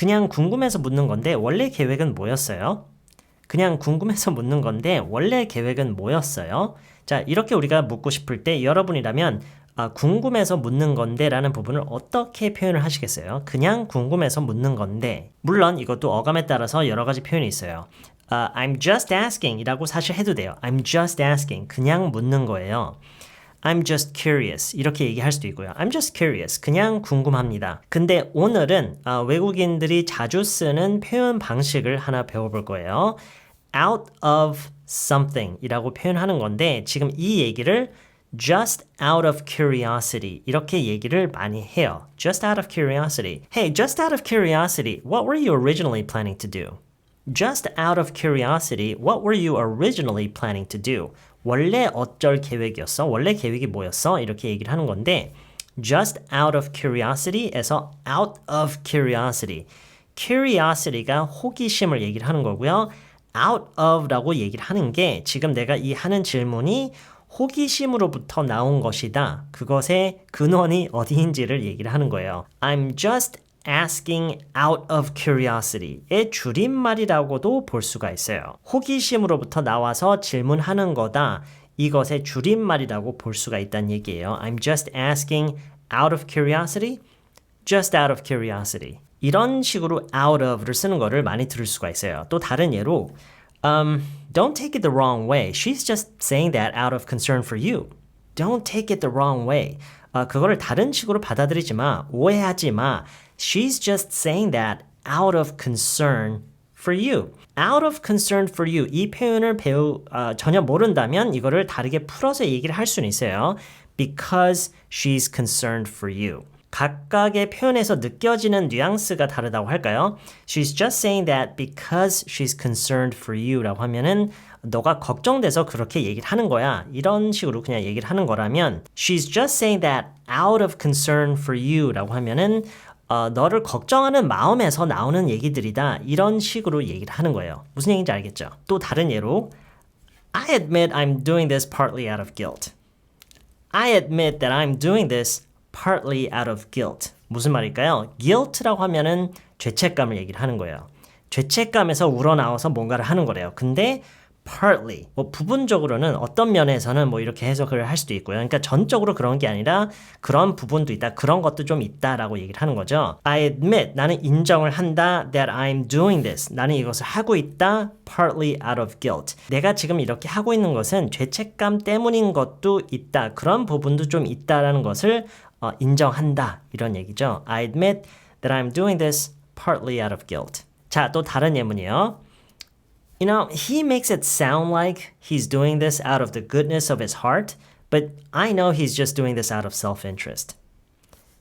그냥 궁금해서 묻는 건데 원래 계획은 뭐였어요? 그냥 궁금해서 묻는 건데 원래 계획은 뭐였어요? 자, 이렇게 우리가 묻고 싶을 때 여러분이라면 아, 궁금해서 묻는 건데 라는 부분을 어떻게 표현을 하시겠어요? 그냥 궁금해서 묻는 건데 물론 이것도 어감에 따라서 여러 가지 표현이 있어요. 아, I'm just asking 이라고 사실 해도 돼요. I'm just asking. 그냥 묻는 거예요. I'm just curious. 이렇게 얘기할 수도 있고요. I'm just curious. 그냥 궁금합니다. 근데 오늘은 아, 외국인들이 자주 쓰는 표현 방식을 하나 배워볼 거예요. out of something 이라고 표현하는 건데 지금 이 얘기를 just out of curiosity 이렇게 얘기를 많이 해요. just out of curiosity. Hey, just out of curiosity, what were you originally planning to do? Just out of curiosity, what were you originally planning to do? 원래 어쩔 계획이었어? 원래 계획이 뭐였어? 이렇게 얘기를 하는 건데 just out of curiosity에서 out of curiosity. curiosity가 호기심을 얘기를 하는 거고요. out of라고 얘기를 하는 게 지금 내가 이 하는 질문이 호기심으로부터 나온 것이다. 그것의 근원이 어디인지를 얘기를 하는 거예요. I'm just asking out of curiosity의 줄임말이라고도 볼 수가 있어요. 호기심으로부터 나와서 질문하는 거다. 이것의 줄임말이라고 볼 수가 있다는 얘기예요. I'm just asking out of curiosity. just out of curiosity. 이런 식으로 out of를 쓰는 거를 많이 들을 수가 있어요. 또 다른 예로 um, don't take it the wrong way. She's just saying that out of concern for you. Don't take it the wrong way. 아, 그거를 다른 식으로 받아들이지 마. 오해하지 마. She's just saying that out of concern for you. out of concern for you. 이 표현을 배우 어, 전혀 모른다면 이거를 다르게 풀어서 얘기를 할 수는 있어요. because she's concerned for you. 각각의 표현에서 느껴지는 뉘앙스가 다르다고 할까요? She's just saying that because she's concerned for you라고 하면은 너가 걱정돼서 그렇게 얘기를 하는 거야. 이런 식으로 그냥 얘기를 하는 거라면 She's just saying that out of concern for you라고 하면은 어, 너를 걱정하는 마음에서 나오는 얘기들이다. 이런 식으로 얘기를 하는 거예요. 무슨 얘기인지 알겠죠? 또 다른 예로 I admit I'm doing this partly out of guilt. I admit that I'm doing this partly out of guilt. 무슨 말일까요? guilt라고 하면은 죄책감을 얘기를 하는 거예요. 죄책감에서 우러나와서 뭔가를 하는 거래요. 근데 partly 뭐 부분적으로는 어떤 면에서는 뭐 이렇게 해석을 할 수도 있고요. 그러니까 전적으로 그런 게 아니라 그런 부분도 있다. 그런 것도 좀 있다라고 얘기를 하는 거죠. I admit 나는 인정을 한다 that I'm doing this. 나는 이것을 하고 있다 partly out of guilt. 내가 지금 이렇게 하고 있는 것은 죄책감 때문인 것도 있다. 그런 부분도 좀 있다라는 것을 어, 인정한다. 이런 얘기죠. I admit that I'm doing this partly out of guilt. 자, 또 다른 예문이요. You know, he makes it sound like he's doing this out of the goodness of his heart, but I know he's just doing this out of self interest.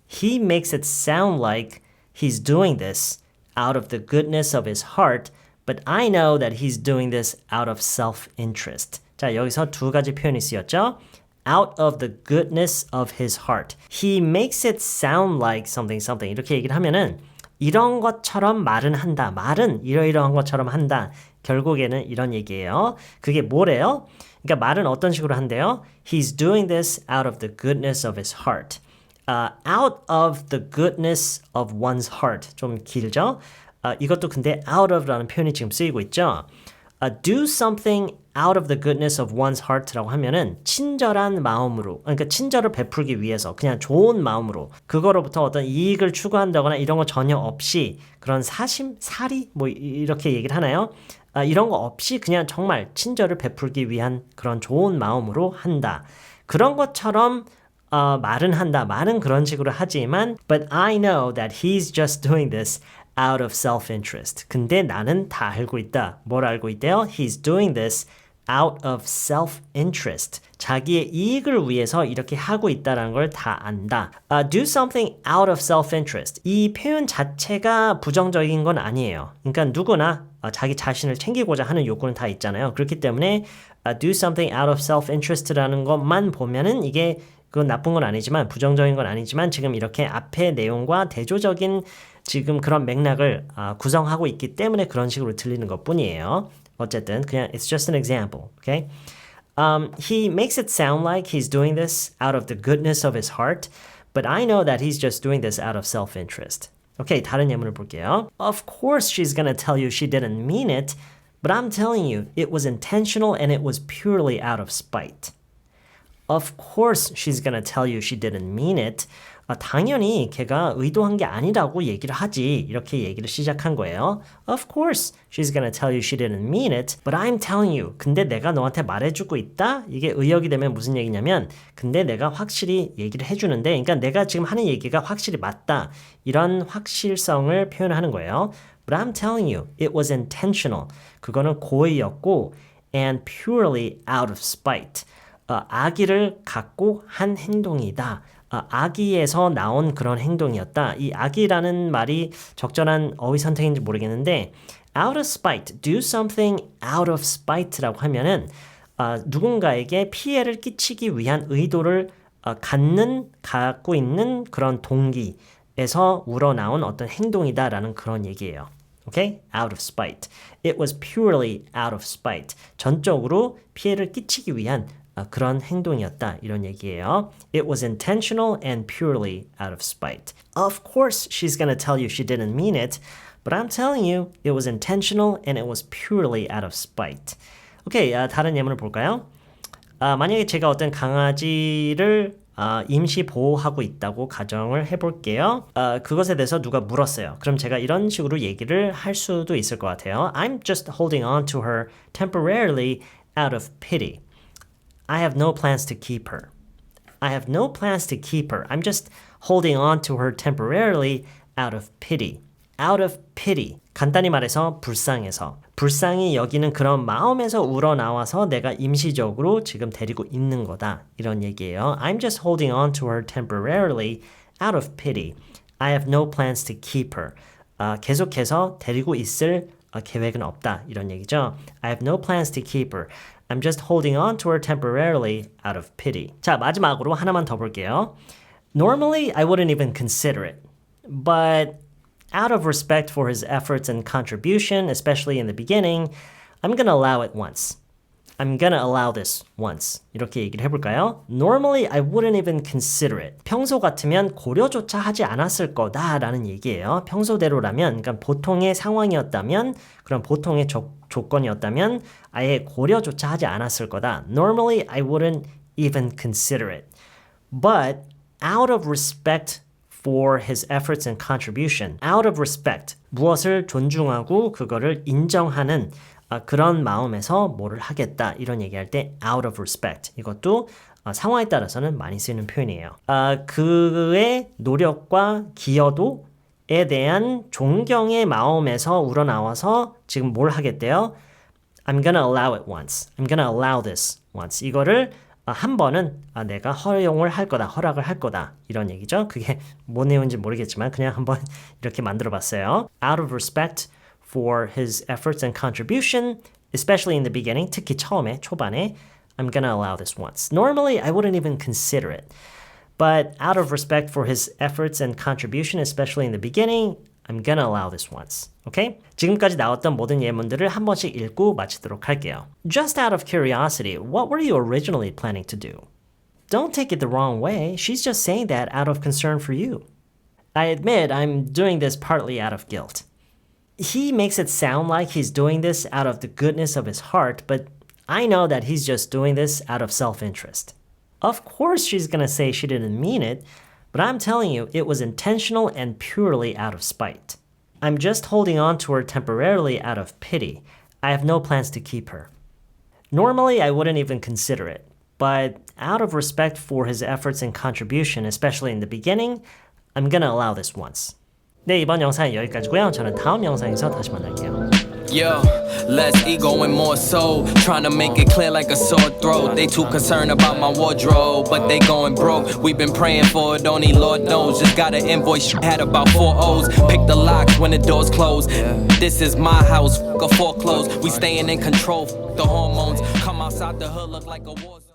He makes it sound like he's doing this out of the goodness of his heart, but I know that he's doing this out of self interest. 자, 여기서 두 가지 표현이 쓰였죠? out of the goodness of his heart. He makes it sound like something something. 이렇게 얘기를 하면은 이런 것처럼 말은 한다. 말은 이러이러한 것처럼 한다. 결국에는 이런 얘기예요. 그게 뭐래요? 그러니까 말은 어떤 식으로 한대요? He's doing this out of the goodness of his heart. Uh, out of the goodness of one's heart. 좀 길죠? Uh, 이것도 근데 out of라는 표현이 지금 쓰이고 있죠. Uh, do something out of the goodness of one's heart라고 하면은 친절한 마음으로 그러니까 친절을 베풀기 위해서 그냥 좋은 마음으로 그거로부터 어떤 이익을 추구한다거나 이런 거 전혀 없이 그런 사심 사리 뭐 이렇게 얘기를 하나요? 아, 이런 거 없이 그냥 정말 친절을 베풀기 위한 그런 좋은 마음으로 한다. 그런 것처럼 어, 말은 한다. 말은 그런 식으로 하지만 but I know that he's just doing this out of self-interest. 근데 나는 다 알고 있다. 뭘 알고 있대요? He's doing this out of self-interest. 자기의 이익을 위해서 이렇게 하고 있다는 걸 다 안다. Uh, do something out of self-interest. 이 표현 자체가 부정적인 건 아니에요. 그러니까 누구나 uh, 자기 자신을 챙기고자 하는 욕구는 다 있잖아요. 그렇기 때문에 uh, do something out of self-interest라는 것만 보면은 이게 그건 나쁜 건 아니지만 부정적인 건 아니지만 지금 이렇게 앞의 내용과 대조적인 지금 그런 맥락을 아, 구성하고 있기 때문에 그런 식으로 들리는 것 뿐이에요. 어쨌든 그냥 it's just an example. Okay? Um, he makes it sound like he's doing this out of the goodness of his heart, but I know that he's just doing this out of self-interest. 오케이, 다른 예문을 볼게요. Of course she's gonna tell you she didn't mean it, but I'm telling you it was intentional and it was purely out of spite. Of course she's gonna tell you she didn't mean it. 아, 당연히 걔가 의도한 게 아니라고 얘기를 하지. 이렇게 얘기를 시작한 거예요. Of course she's gonna tell you she didn't mean it, but I'm telling you. 근데 내가 너한테 말해주고 있다? 이게 의역이 되면 무슨 얘기냐면 근데 내가 확실히 얘기를 해주는데 그러니까 내가 지금 하는 얘기가 확실히 맞다. 이런 확실성을 표현하는 거예요. But I'm telling you, it was intentional. 그거는 고의였고 and purely out of spite. 어, 악의를 갖고 한 행동이다. 어, 악의에서 나온 그런 행동이었다. 이 악의라는 말이 적절한 어휘 선택인지 모르겠는데 out of spite, do something out of spite라고 하면은 어, 누군가에게 피해를 끼치기 위한 의도를 어, 갖는 갖고 있는 그런 동기에서 우러나온 어떤 행동이다라는 그런 얘기예요. Okay? Out of spite. It was purely out of spite. 전적으로 피해를 끼치기 위한 어, 그런 행동이었다 이런 얘기예요. It was intentional and purely out of spite. Of course, she's gonna tell you she didn't mean it, but I'm telling you, it was intentional and it was purely out of spite. 오케이, 아, 다른 예문을 볼까요? 아, 만약에 제가 어떤 강아지를 아, 임시 보호하고 있다고 가정을 해볼게요. 아, 그것에 대해서 누가 물었어요. 그럼 제가 이런 식으로 얘기를 할 수도 있을 것 같아요. I'm just holding on to her temporarily out of pity. I have no plans to keep her. I have no plans to keep her. I'm just holding on to her temporarily out of pity. Out of pity. 간단히 말해서 불쌍해서. 불쌍히 여기는 그런 마음에서 우러나와서 내가 임시적으로 지금 데리고 있는 거다. 이런 얘기예요. I'm just holding on to her temporarily out of pity. I have no plans to keep her. 아, 계속해서 데리고 있을 어, 계획은 없다. 이런 얘기죠. I have no plans to keep her. I'm just holding on to her temporarily out of pity. 자, 마지막으로 하나만 더 볼게요. Normally, I wouldn't even consider it. But out of respect for his efforts and contribution, especially in the beginning, I'm gonna allow it once. I'm gonna allow this once. 이렇게 얘기를 해볼까요? Normally, I wouldn't even consider it. 평소 같으면 고려조차 하지 않았을 거다라는 얘기예요. 평소대로라면, 그러니까 보통의 상황이었다면, 그런 보통의 조, 조건이었다면, 아예 고려조차 하지 않았을 거다. Normally, I wouldn't even consider it. But out of respect for his efforts and contribution, out of respect, 무엇을 존중하고 그거를 인정하는 아, 그런 마음에서 뭐를 하겠다 이런 얘기할 때 out of respect 이것도 아, 상황에 따라서는 많이 쓰이는 표현이에요. 아, 그의 노력과 기여도에 대한 존경의 마음에서 우러나와서 지금 뭘 하겠대요? I'm gonna allow it once. I'm gonna allow this once. 이거를 한 번은 아, 내가 허용을 할 거다, 허락을 할 거다 이런 얘기죠. 그게 뭔 내용인지 모르겠지만 그냥 한번 이렇게 만들어봤어요. Out of respect for his efforts and contribution, especially in the beginning, 특히 처음에 초반에 I'm gonna allow this once. Normally, I wouldn't even consider it. But out of respect for his efforts and contribution, especially in the beginning, I'm gonna allow this once. Okay? 지금까지 나왔던 모든 예문들을 한 번씩 읽고 마치도록 할게요. Just out of curiosity, what were you originally planning to do? Don't take it the wrong way. She's just saying that out of concern for you. I admit I'm doing this partly out of guilt. He makes it sound like he's doing this out of the goodness of his heart, but I know that he's just doing this out of self interest. Of course, she's gonna say she didn't mean it, but I'm telling you, it was intentional and purely out of spite. I'm just holding on to her temporarily out of pity. I have no plans to keep her. Normally, I wouldn't even consider it, but out of respect for his efforts and contribution, especially in the beginning, I'm gonna allow this once. 네, 이번 영상은 여기까지고요. 저는 다음 영상에서 다시 만날게요. Yo, less ego and more soul. Trying to make it clear like a sore throat. They too concerned about my wardrobe, but they going broke. We've been praying for it, only Lord knows. Just got an invoice, had about four O's. Pick the locks when the doors close. This is my house, fuck a foreclose. We staying in control, f- the hormones. Come outside the hood, look like a war zone.